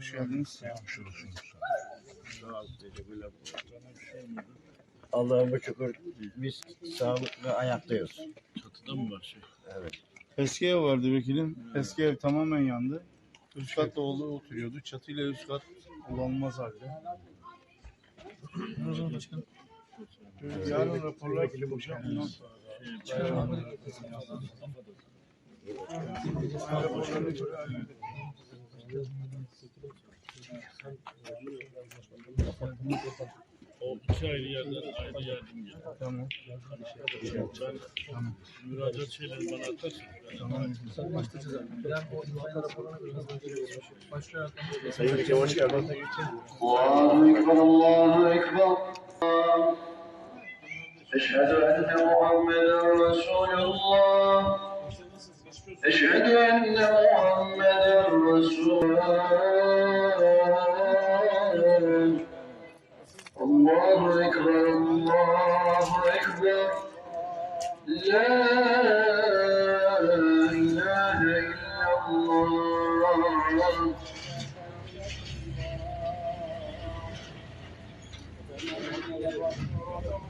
Hoş geldiniz. Allah'ıma şükür biz sağlıklı ayaktayız. Çatıda mı var şey? Evet. Eski ev vardı vekilim. Eski ev tamamen yandı. Üst katta oğlu oturuyordu. Çatıyla üst kat kullanılmaz halde. Yarın raporlar tutacağım. Ondan sonra raporlarını göre halledelim. O iki ayrı yerden ayrı yardım geliyor. Tamam. Tamam. Müracaat şeyleri bana atarsın. Tamam. Başlayacağız abi. Ben o imza raporuna biraz önce başlıyorum. Sayın Bekir hoş geldin. Allahu Ekber, Allahu Ekber. Eşhedü enne Muhammeden Resulullah. Eşhedü enne الله أكبر لا إله إلا الله Thank you.